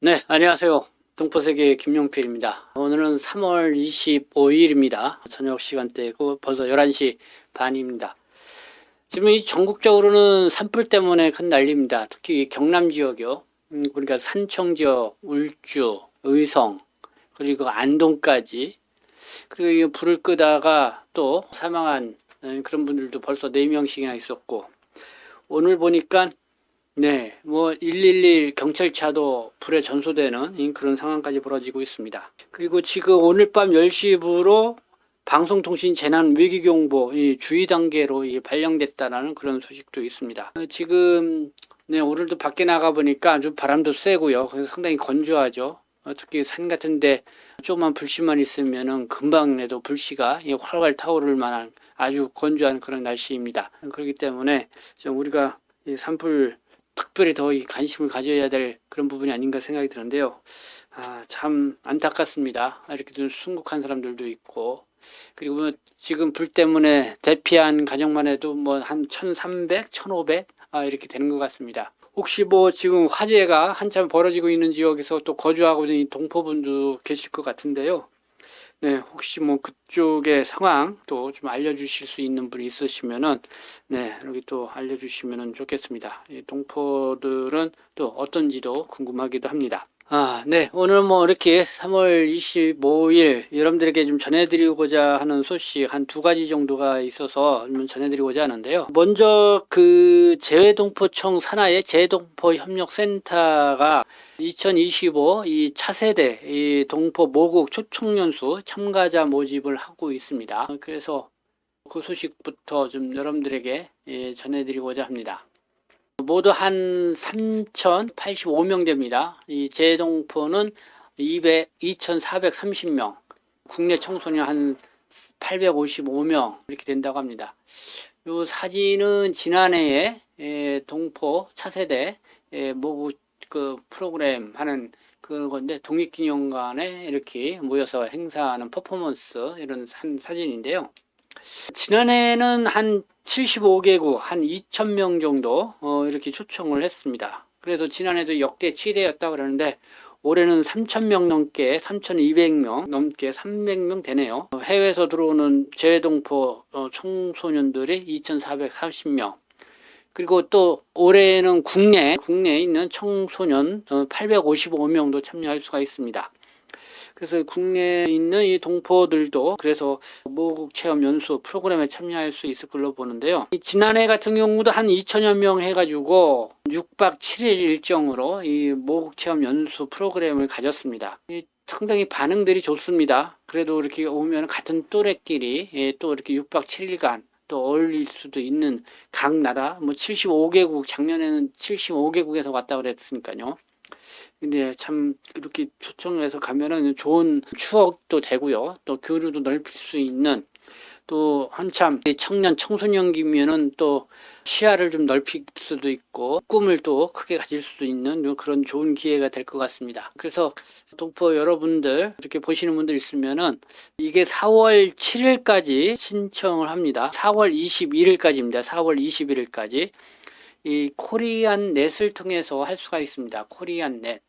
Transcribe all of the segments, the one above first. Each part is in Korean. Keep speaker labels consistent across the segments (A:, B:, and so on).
A: 네, 안녕하세요. 동포세계 김용필입니다. 오늘은 3월 25일입니다. 저녁 시간대고 벌써 11시 반입니다. 지금 이 전국적으로는 산불 때문에 큰 난리입니다. 특히 경남 지역이요. 음, 그러니까 산청 지역, 울주, 의성, 그리고 안동까지. 그리고 이 불을 끄다가 또 사망한 음, 그런 분들도 벌써 4명씩이나 있었고, 오늘 보니까 네, 뭐 111 경찰차도 불에 전소되는 이 그런 상황까지 벌어지고 있습니다. 그리고 지금 오늘 밤 10시부로 방송통신 재난 위기 경보 이 주의 단계로 이 발령됐다라는 그런 소식도 있습니다. 어, 지금 네, 오늘도 밖에 나가 보니까 아주 바람도 세고요. 그래서 상당히 건조하죠. 어, 특히 산 같은데 조그만 불씨만 있으면은 금방 내도 불씨가 이 활활 타오를 만한 아주 건조한 그런 날씨입니다. 그렇기 때문에 좀 우리가 이 산불 특별히 더 이 관심을 가져야 될 그런 부분이 아닌가 생각이 드는데요. 아, 참 안타깝습니다. 이렇게 좀 순국한 사람들도 있고, 그리고 지금 불 때문에 대피한 가정만 해도 뭐 한 1300, 1500, 아, 이렇게 되는 것 같습니다. 혹시 뭐 지금 화재가 한참 벌어지고 있는 지역에서 또 거주하고 있는 이 동포분도 계실 것 같은데요. 네, 혹시 뭐 그쪽의 상황 또 좀 알려주실 수 있는 분이 있으시면은 네, 여기 또 알려주시면 좋겠습니다. 이 동포들은 또 어떤지도 궁금하기도 합니다. 아, 네. 오늘 뭐 이렇게 3월 25일 여러분들에게 좀 전해드리고자 하는 소식 한 두 가지 정도가 있어서 좀 전해드리고자 하는데요. 먼저 그 재외동포청 산하의 재외동포 협력센터가 2025 이 차세대 이 동포 모국 초청연수 참가자 모집을 하고 있습니다. 그래서 그 소식부터 좀 여러분들에게 예, 전해드리고자 합니다. 모두 한 3,085명 됩니다. 이 재동포는 200, 2,430명, 국내 청소년 한 855명 이렇게 된다고 합니다. 이 사진은 지난해에 예, 동포 차세대 예, 모국 그 프로그램 하는 그건데 독립기념관에 이렇게 모여서 행사하는 퍼포먼스 이런 한 사진인데요. 지난해는 한 75개국 한 2,000명 정도 어, 이렇게 초청을 했습니다. 그래서 지난해도 역대 최대였다고 그러는데 올해는 3,000명 넘게 3,200명 넘게 300명 되네요. 어, 해외에서 들어오는 재외동포 어, 청소년들이 2,430명. 그리고 또 올해는 국내 국내에 있는 청소년 855명도 참여할 수가 있습니다. 그래서 국내에 있는 이 동포들도 그래서 모국 체험 연수 프로그램에 참여할 수 있을 걸로 보는데요. 이 지난해 같은 경우도 한 2천여 명 해가지고 6박 7일 일정으로 이 모국 체험 연수 프로그램을 가졌습니다. 이 상당히 반응들이 좋습니다. 그래도 이렇게 오면 같은 또래끼리 예, 또 이렇게 6박 7일간 또 어울릴 수도 있는 각 나라 뭐 75개국 작년에는 75개국에서 왔다 그랬으니까요. 근데 참 이렇게 초청해서 가면은 좋은 추억도 되고요. 또 교류도 넓힐 수 있는 또 한참 청년 청소년기면은 또 시야를 좀 넓힐 수도 있고 꿈을 또 크게 가질 수도 있는 그런 좋은 기회가 될 것 같습니다. 그래서 동포 여러분들 이렇게 보시는 분들 있으면은 이게 4월 7일까지 신청을 합니다. 4월 21일까지입니다. 4월 21일까지 이 코리안 넷을 통해서 할 수가 있습니다. 코리안 넷.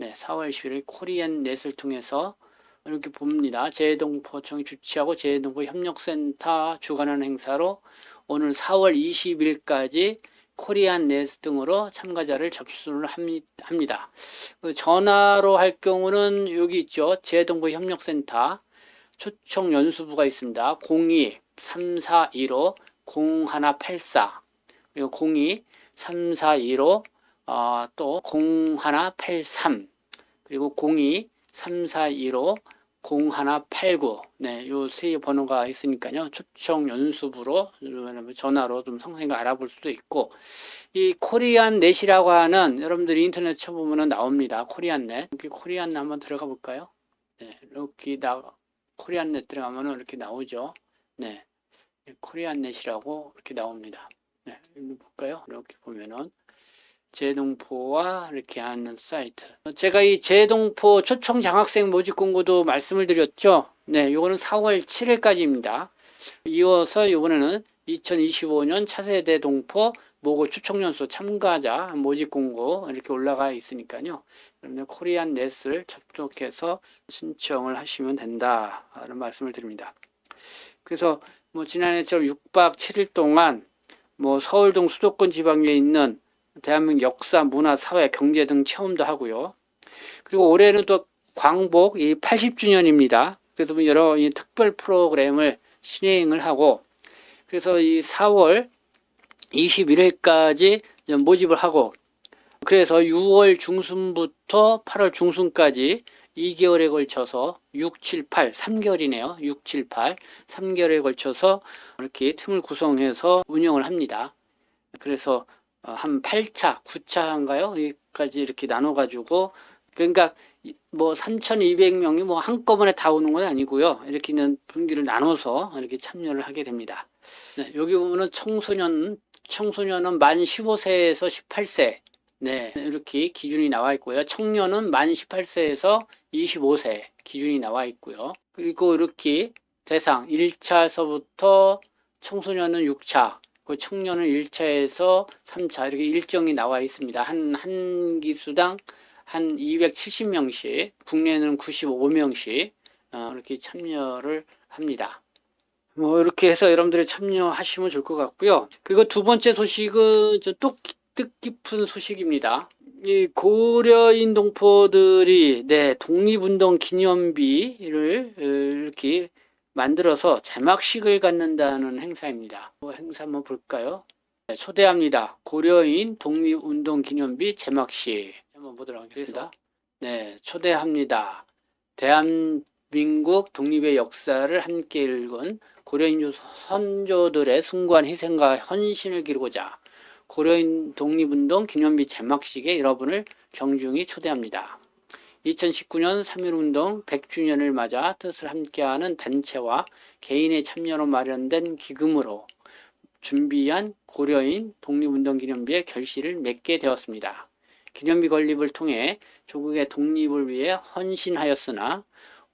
A: 네, 4월 10일 코리안 넷을 통해서 이렇게 봅니다. 재동포청이 주최하고 재동포 협력센터 주관하는 행사로 오늘 4월 20일까지 코리안 넷 등으로 참가자를 접수를 합니다. 그 전화로 할 경우는 여기 있죠. 재동포 협력센터 초청 연수부가 있습니다. 02 3415 0184 그리고 02 3415 어, 또 0183 그리고 02 3415 0189 네, 요 세 번호가 있으니까요. 초청 연수부로 전화로 좀 상세히 알아볼 수도 있고 이 코리안 넷이라고 하는 여러분들이 인터넷 쳐보면 나옵니다. 코리안 넷. 여기 코리안 넷 한번 들어가 볼까요? 네, 이렇게 나 코리안 넷 들어가면 이렇게 나오죠. 네. 코리안 넷이라고 이렇게 나옵니다. 네, 볼까요? 이렇게 보면은 재동포와 이렇게 하는 사이트. 제가 이 재동포 초청 장학생 모집 공고도 말씀을 드렸죠. 네, 요거는 4월 7일까지입니다. 이어서 이번에는 2025년 차세대 동포 모고 추천연수 참가자 모집 공고 이렇게 올라가 있으니까요. 그러면 코리안 넷을 접속해서 신청을 하시면 된다라는 말씀을 드립니다. 그래서 뭐 지난해처럼 6박 7일 동안 뭐 서울동 수도권 지방에 있는 대한민국 역사, 문화, 사회, 경제 등 체험도 하고요. 그리고 올해는 또 광복 이 80주년입니다. 그래서 뭐 여러 이 특별 프로그램을 진행을 하고 그래서 이 4월 21일까지 모집을 하고 그래서 6월 중순부터 8월 중순까지 2개월에 걸쳐서 6, 7, 8, 3개월이네요. 6, 7, 8, 3개월에 걸쳐서 이렇게 팀을 구성해서 운영을 합니다. 그래서 어, 한 8차, 9차인가요? 여기까지 이렇게 나눠가지고 그러니까 이- 뭐 3,200명이 뭐 한꺼번에 다 오는 건 아니고요. 이렇게는 분기를 나눠서 이렇게 참여를 하게 됩니다. 네, 여기 보면은 청소년, 청소년은 만 15세에서 18세. 네, 이렇게 기준이 나와 있고요. 청년은 만 18세에서 25세 기준이 나와 있고요. 그리고 이렇게 대상 1차에서부터 청소년은 6차, 그 청년은 1차에서 3차 이렇게 일정이 나와 있습니다. 한, 한 기수당 한 270명씩, 국내는 95명씩 어, 이렇게 참여를 합니다. 뭐 이렇게 해서 여러분들이 참여하시면 좋을 것 같고요. 그리고 두 번째 소식은 좀 또 뜻깊은 소식입니다. 이 고려인 동포들이 네 독립운동 기념비를 어, 이렇게 만들어서 제막식을 갖는다는 행사입니다. 뭐 행사 한번 볼까요? 네, 초대합니다. 고려인 독립운동 기념비 제막식 한번 보도록 하겠습니다. 네, 초대합니다. 대한민국 독립의 역사를 함께 읽은 고려인 선조들의 숭고한 희생과 헌신을 기르고자 고려인 독립운동 기념비 제막식에 여러분을 정중히 초대합니다. 2019년 3.1운동 100주년을 맞아 뜻을 함께하는 단체와 개인의 참여로 마련된 기금으로 준비한 고려인 독립운동 기념비의 결실을 맺게 되었습니다. 기념비 건립을 통해 조국의 독립을 위해 헌신하였으나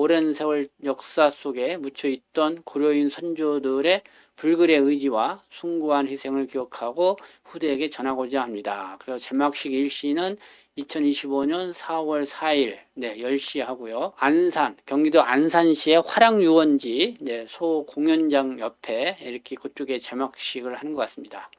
A: 오랜 세월 역사 속에 묻혀 있던 고려인 선조들의 불굴의 의지와 숭고한 희생을 기억하고 후대에게 전하고자 합니다. 그리고 제막식 일시는 2025년 4월 4일 네, 10시 하고요. 안산, 경기도 안산시의 화랑유원지 네, 소 공연장 옆에 이렇게 그쪽에 제막식을 하는 것 같습니다.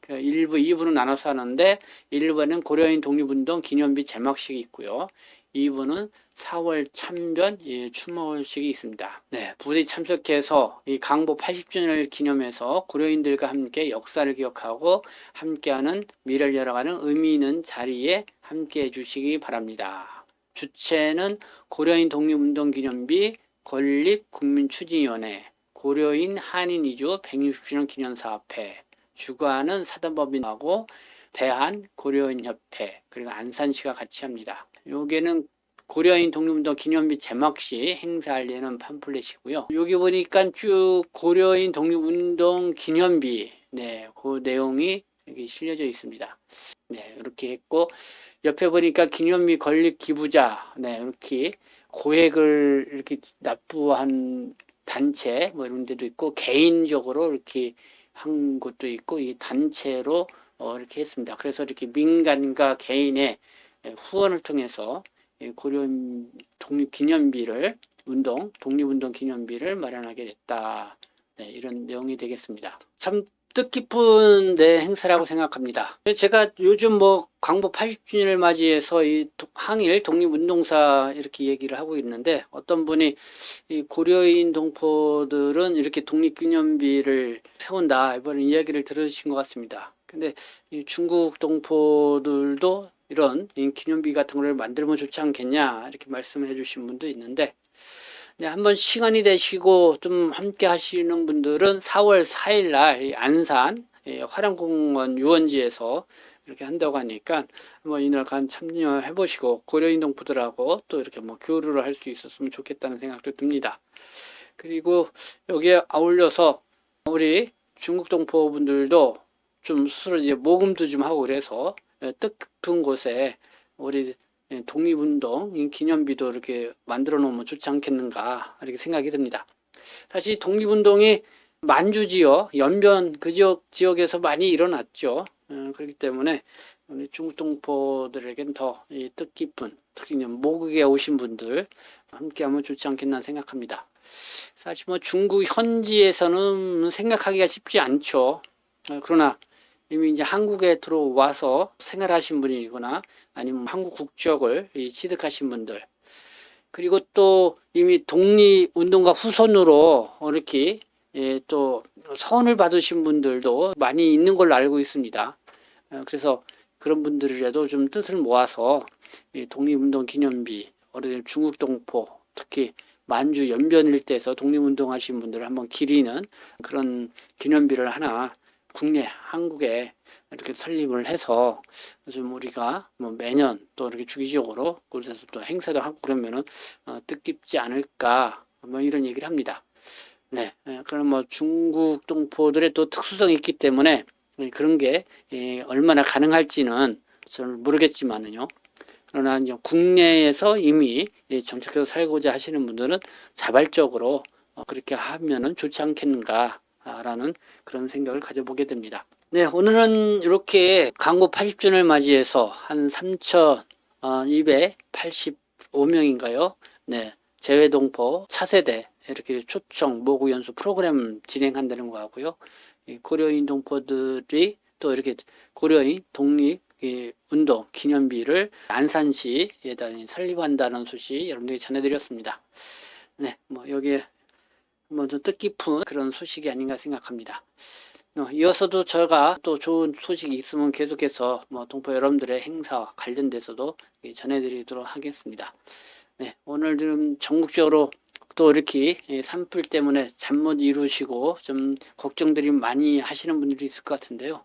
A: 그 1부, 2부로 나눠서 하는데 1부는 고려인 독립운동 기념비 제막식이 있고요. 2부는 4월 참변 예, 추모식이 있습니다. 네, 부디 참석해서 이 강보 80주년을 기념해서 고려인들과 함께 역사를 기억하고 함께하는 미래를 열어가는 의미 있는 자리에 함께해 주시기 바랍니다. 주체는 고려인 독립운동 기념비 건립 국민추진위원회 고려인 한인 이주 160주년 기념사업회 주관은 사단법인하고 대한 고려인 협회 그리고 안산시가 같이 합니다. 요게는 고려인 독립운동 기념비 제막시 행사하려는 팜플렛이고요. 여기 보니까 쭉 고려인 독립운동 기념비 네, 그 내용이 여기 실려져 있습니다. 네, 이렇게 했고 옆에 보니까 기념비 건립 기부자 네, 이렇게 고액을 이렇게 납부한 단체 뭐 이런 데도 있고 개인적으로 이렇게 한 곳도 있고 이 단체로 어, 이렇게 했습니다. 그래서 이렇게 민간과 개인의 예, 후원을 통해서 이 고려인 독립기념비를 운동 독립운동 기념비를 마련하게 됐다. 네, 이런 내용이 되겠습니다. 참 뜻깊은 네, 행사라고 생각합니다. 제가 요즘 뭐 광복 80주년을 맞이해서 이 도- 항일 독립운동사 이렇게 얘기를 하고 있는데 어떤 분이 이 고려인 동포들은 이렇게 독립기념비를 세운다 이번 이야기를 들으신 것 같습니다. 근데 이 중국 동포들도 이런 이 기념비 같은 걸 만들면 좋지 않겠냐 이렇게 말씀을 해주신 분도 있는데 네, 한번 시간이 되시고 좀 함께 하시는 분들은 4월 4일 날이 안산 예, 화랑공원 유원지에서 이렇게 한다고 하니까 한번 이날 간 참여해 보시고 고려인 동포들하고 또 이렇게 뭐 교류를 할 수 있었으면 좋겠다는 생각도 듭니다. 그리고 여기에 아울러서 우리 중국 동포분들도 좀 스스로 이제 모금도 좀 하고 그래서 예, 뜻깊은 곳에 우리 예, 독립운동 기념비도 이렇게 만들어 놓으면 좋지 않겠는가 이렇게 생각이 듭니다. 사실 독립운동이 만주 지역, 연변 그 지역 지역에서 많이 일어났죠. 어, 그렇기 때문에 우리 중국 동포들에겐 더이 뜻깊은 특히 모국에 오신 분들 함께하면 좋지 않겠나 생각합니다. 사실 뭐 중국 현지에서는 생각하기가 쉽지 않죠. 어, 그러나 이미 이제 한국에 들어와서 생활하신 분이거나 아니면 한국 국적을 이 취득하신 분들 그리고 또 이미 독립운동가 후손으로 이렇게 예, 또 선을 받으신 분들도 많이 있는 걸로 알고 있습니다. 어, 그래서 그런 분들이라도 좀 뜻을 모아서 이 독립운동 기념비, 어른 중국 동포, 특히 만주 연변일 때에서 독립운동 하신 분들을 한번 기리는 그런 기념비를 하나 국내 한국에 이렇게 설립을 해서 좀 우리가 뭐 매년 또 이렇게 주기적으로 그래서 또 행사도 하고 그러면은 어, 뜻깊지 않을까 뭐 이런 얘기를 합니다. 네, 예, 그럼 뭐 중국 동포들의 또 특수성이 있기 때문에 예, 그런 게 예, 얼마나 가능할지는 저는 모르겠지만은요. 그러나 이제 국내에서 이미 예, 정착해서 살고자 하시는 분들은 자발적으로 어, 그렇게 하면은 좋지 않겠는가 라는 그런 생각을 가져보게 됩니다. 네, 오늘은 이렇게 강고 80주년을 맞이해서 한 어, 3,285명인가요? 네, 재외동포 차세대 이렇게 초청 모구 연수 프로그램 진행한다는 거 하고요. 이 고려인 동포들이 또 이렇게 고려인 독립 이 운동 기념비를 안산시에 다 설립한다는 소식 여러분들이 전해드렸습니다. 네, 뭐 여기에 뭐좀 뜻깊은 그런 소식이 아닌가 생각합니다. 어, 이어서도 제가 또 좋은 소식이 있으면 계속해서 뭐 동포 여러분들의 행사와 관련돼서도 예, 전해드리도록 하겠습니다. 네, 오늘 좀 전국적으로 또 이렇게 예, 산불 때문에 잠 못 이루시고 좀 걱정들이 많이 하시는 분들이 있을 것 같은데요.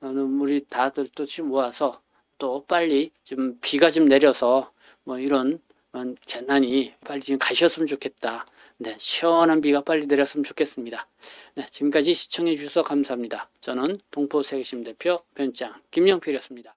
A: 어, 우리 다들 또 지금 모아서 또 빨리 좀 비가 좀 내려서 뭐 이런 어, 재난이 빨리 지금 가셨으면 좋겠다. 네, 시원한 비가 빨리 내렸으면 좋겠습니다. 네, 지금까지 시청해 주셔서 감사합니다. 저는 동포세계심 대표 변장 김영필이었습니다.